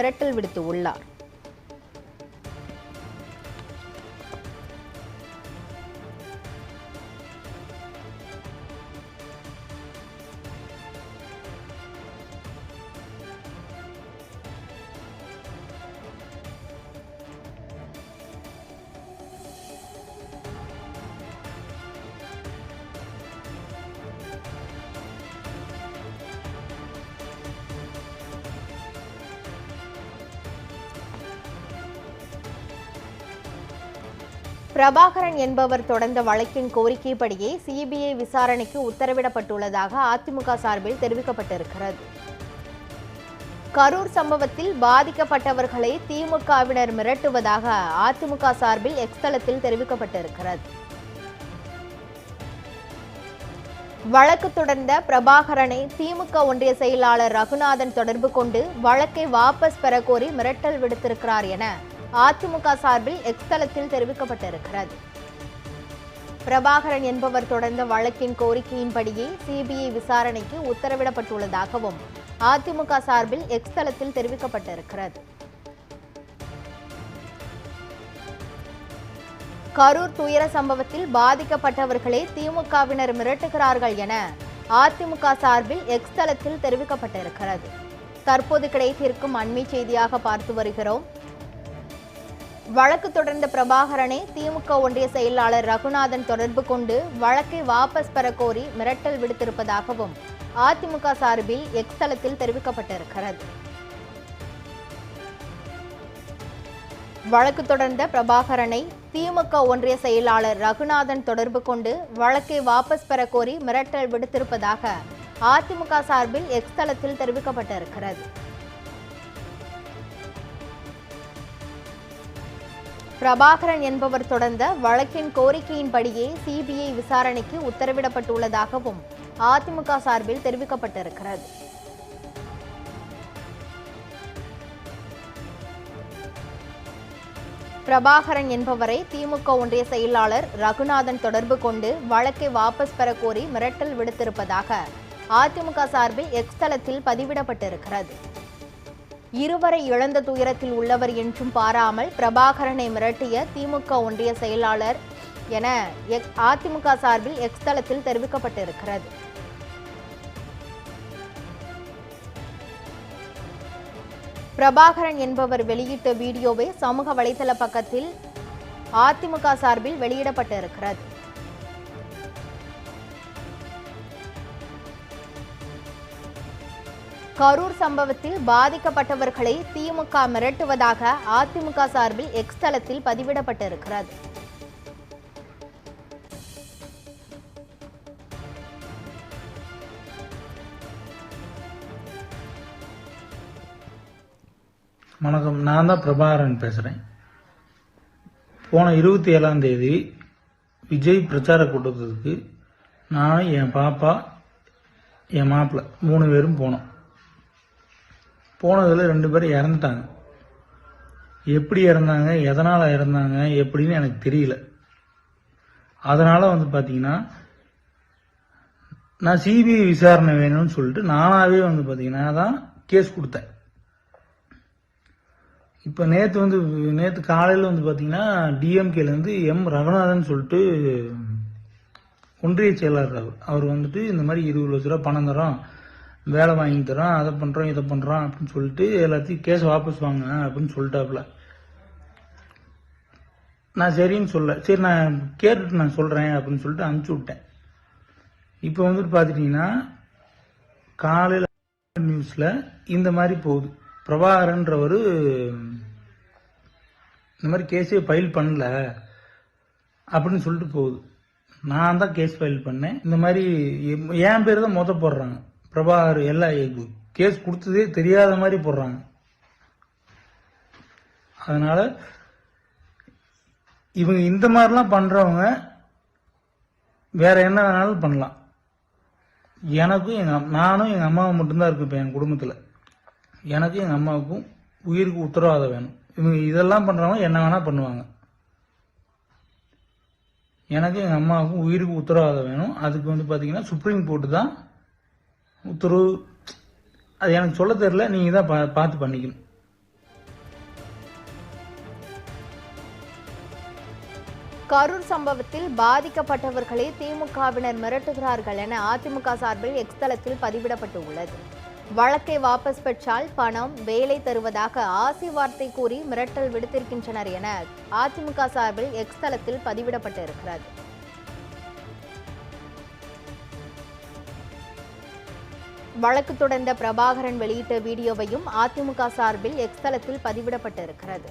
மிரட்டல் விடுத்து உள்ளார். பிரபாகரன் என்பவர் தொடர்ந்த வழக்கின் கோரிக்கைப்படியே சிபிஐ விசாரணைக்கு உத்தரவிடப்பட்டுள்ளதாக அதிமுக சார்பில் தெரிவிக்கப்பட்டிருக்கிறது. கரூர் சம்பவத்தில் பாதிக்கப்பட்டவர்களை திமுகவினர் மிரட்டுவதாக அதிமுக சார்பில் எக்ஸ்தலத்தில் தெரிவிக்கப்பட்டிருக்கிறது. வழக்கு தொடர்ந்த பிரபாகரனை திமுக ஒன்றிய செயலாளர் ரகுநாதன் தொடர்பு கொண்டு வழக்கை வாபஸ் பெறக்கோரி மிரட்டல் விடுத்திருக்கிறார் என அதிமுக சார்பில் எக்ஸ்தலத்தில் தெரிவிக்கப்பட்டிருக்கிறது. பிரபாகரன் என்பவர் தொடர்ந்த வழக்கின் கோரிக்கையின்படியே சிபிஐ விசாரணைக்கு உத்தரவிடப்பட்டுள்ளதாகவும் அதிமுக சார்பில் எக்ஸ்தலத்தில் தெரிவிக்கப்பட்டிருக்கிறது. கரூர் துயர சம்பவத்தில் பாதிக்கப்பட்டவர்களை திமுகவினர் மிரட்டுகிறார்கள் என அதிமுக சார்பில் எக்ஸ்தலத்தில் தெரிவிக்கப்பட்டிருக்கிறது. தற்போது கிடைத்திருக்கும் அண்மை செய்தியாக பார்த்து வருகிறோம். வழக்கு தொடர்ந்த பிரபாகரனை திமுக ஒன்றிய செயலாளர் ரகுநாதன் தொடர்பு கொண்டு வழக்கை வாபஸ் பெற கோரி மிரட்டல் விடுத்திருப்பதாகவும் அதிமுக சார்பில் எக்ஸ் தளத்தில் தெரிவிக்கப்பட்டிருக்கிறது. வழக்கு தொடர்ந்த பிரபாகரனை திமுக ஒன்றிய செயலாளர் ரகுநாதன் தொடர்பு கொண்டு வழக்கை வாபஸ் பெற கோரி மிரட்டல் விடுத்திருப்பதாக அதிமுக சார்பில் எக்ஸ் தளத்தில் தெரிவிக்கப்பட்டிருக்கிறது. பிரபாகரன் என்பவர் தொடர்ந்த வழக்கின் கோரிக்கையின்படியே சிபிஐ விசாரணைக்கு உத்தரவிடப்பட்டுள்ளதாகவும் அதிமுக சார்பில் தெரிவிக்கப்பட்டிருக்கிறது. பிரபாகரன் என்பவரை திமுக ஒன்றிய செயலாளர் ரகுநாதன் தொடர்பு கொண்டு வழக்கை வாபஸ் பெற கோரி மிரட்டல் விடுத்திருப்பதாக அதிமுக சார்பில் எக்ஸ் தளத்தில் பதிவிடப்பட்டிருக்கிறது. இருவரை இழந்த துயரத்தில் உள்ளவர் என்றும் பாராமல் பிரபாகரனை மிரட்டிய திமுக ஒன்றிய செயலாளர் என எக்- அதிமுக சார்பில் எக்ஸ் தளத்தில் தெரிவிக்கப்பட்டிருக்கிறது. பிரபாகரன் என்பவர் வெளியிட்ட வீடியோவை சமூக வலைதள பக்கத்தில் அதிமுக சார்பில் வெளியிடப்பட்டிருக்கிறது. கரூர் சம்பவத்தில் பாதிக்கப்பட்டவர்களை திமுக மிரட்டுவதாக அதிமுக சார்பில் எக்ஸ் தளத்தில் பதிவிடப்பட்டிருக்கிறது. வணக்கம். நான் தான் பிரபாகரன் பேசுகிறேன் போன இருபத்தி ஏழாம் தேதி விஜய் பிரச்சார கூட்டத்துக்கு நான் என் பாப்பா என் மாப்பிள்ளை மூணு பேரும் போனோம். போனதில் ரெண்டு பேரும் இறந்துட்டாங்க. எப்படி இறந்தாங்க எதனால் இறந்தாங்க எப்படின்னு எனக்கு தெரியல. அதனால் வந்து பார்த்தீங்கன்னா நான் சிபிஐ விசாரணை வேணும்னு சொல்லிட்டு நானாகவே வந்து பார்த்தீங்கன்னா தான் கேஸ் கொடுத்தேன். இப்போ நேற்று வந்து நேற்று காலையில் வந்து பார்த்தீங்கன்னா டிஎம்கேலேருந்து எம் ரகுநாதன் சொல்லிட்டு ஒன்றிய செயலாளர் அவர். அவர் வந்துட்டு இந்த மாதிரி இருபது லட்ச ரூபா பணம் தரோம் வேலை வாங்கி தரோம் அதை பண்ணுறோம் இதை பண்ணுறோம் அப்படின்னு சொல்லிட்டு எல்லாத்தையும் கேஸ் வாபஸ் வாங்க அப்படின்னு சொல்லிட்டாப்புல. நான் சரின்னு சொல்ல சரி நான் கேட்டுட்டு நான் சொல்கிறேன் அப்படின்னு சொல்லிட்டு அனுப்பிச்சி விட்டேன். இப்போ வந்துட்டு பார்த்துட்டிங்கன்னா காலையில் நியூஸில் இந்த மாதிரி போகுது. பிரபாகரன்றவர் இந்த மாதிரி கேஸே ஃபைல் பண்ணல அப்படின்னு சொல்லிட்டு போகுது. நான் தான் கேஸ் ஃபைல் பண்ணேன். இந்த மாதிரி என் பேர் தான் மொத போடுறாங்க. பிரபாகர் எல்லாம் கேஸ் கொடுத்ததே தெரியாத மாதிரி போடுறாங்க. அதனால் இவங்க இந்த மாதிரிலாம் பண்ணுறவங்க வேற என்ன வேணாலும் பண்ணலாம். எனக்கும் எங்கள் நானும் எங்கள் அம்மாவும் மட்டும்தான் இருக்கு இப்போ என் குடும்பத்தில். எனக்கும் எங்கள் அம்மாவுக்கும் உயிருக்கு உத்தரவாதம் வேணும். இவங்க இதெல்லாம் பண்ணுறவங்க என்ன வேணால் பண்ணுவாங்க. எனக்கு எங்கள் அம்மாவுக்கும் உயிருக்கு உத்தரவாதம் வேணும். அதுக்கு வந்து பார்த்திங்கன்னா சுப்ரீம் கோர்ட்டு தான் உத்தரவு அது எனக்கு சொல்ல தெரில நீங்கள் தான் பா பார்த்து பண்ணிக்கணும். கரூர் சம்பவத்தில் பாதிக்கப்பட்டவர்களை திமுகவினர் மிரட்டுகிறார்கள் என அதிமுக சார்பில் எக்ஸ்தலத்தில் பதிவிடப்பட்டு உள்ளது வழக்கை வாபஸ் பெற்றால் பணம் வேலை தருவதாக ஆசி வார்த்தை கூறி மிரட்டல் விடுத்திருக்கின்றனர் என அதிமுக சார்பில் எக்ஸ்தலத்தில் பதிவிடப்பட்டு இருக்கிறது வழக்கு தொடர்ந்த பிரபாகரன் வெளியிட்ட வீடியோவையும் அதிமுக சார்பில் எக்ஸ்தலத்தில் பதிவிடப்பட்டிருக்கிறது.